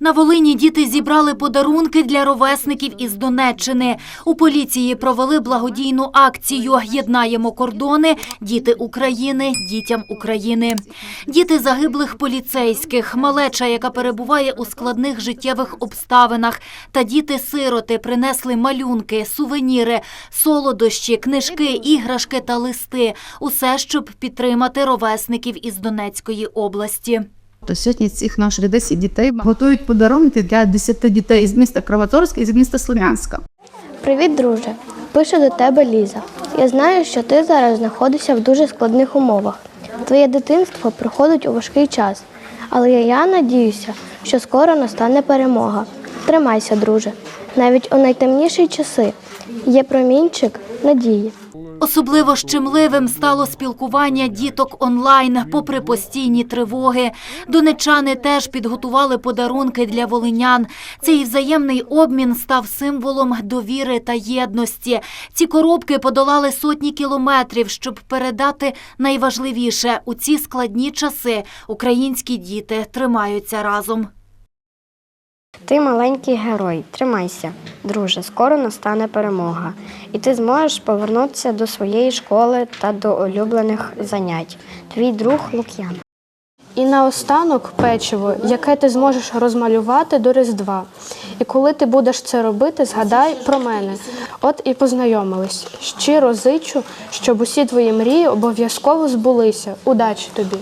На Волині діти зібрали подарунки для ровесників із Донеччини. У поліції провели благодійну акцію «Єднаємо кордони. Діти України дітям України». Діти загиблих поліцейських, малеча, яка перебуває у складних життєвих обставинах, та діти-сироти принесли малюнки, сувеніри, солодощі, книжки, іграшки та листи. Усе, щоб підтримати ровесників із Донецької області. То сьогодні цих наших 10 дітей готують подарунки для 10 дітей з міста Краматорська і з міста Слов'янська. Привіт, друже. Пише до тебе Ліза. Я знаю, що ти зараз знаходишся в дуже складних умовах. Твоє дитинство проходить у важкий час, але я надіюся, що скоро настане перемога. Тримайся, друже. Навіть у найтемніші часи є промінчик надії. Особливо щемливим стало спілкування діток онлайн, попри постійні тривоги. Донечани теж підготували подарунки для волинян. Цей взаємний обмін став символом довіри та єдності. Ці коробки подолали сотні кілометрів, щоб передати найважливіше у ці складні часи. Українські діти тримаються разом. Ти маленький герой, тримайся, друже, скоро настане перемога, і ти зможеш повернутися до своєї школи та до улюблених занять. Твій друг Лук'ян. І наостанок печиво, яке ти зможеш розмалювати до Різдва. І коли ти будеш це робити, згадай про мене. От і познайомились. Щиро зичу, щоб усі твої мрії обов'язково збулися. Удачі тобі!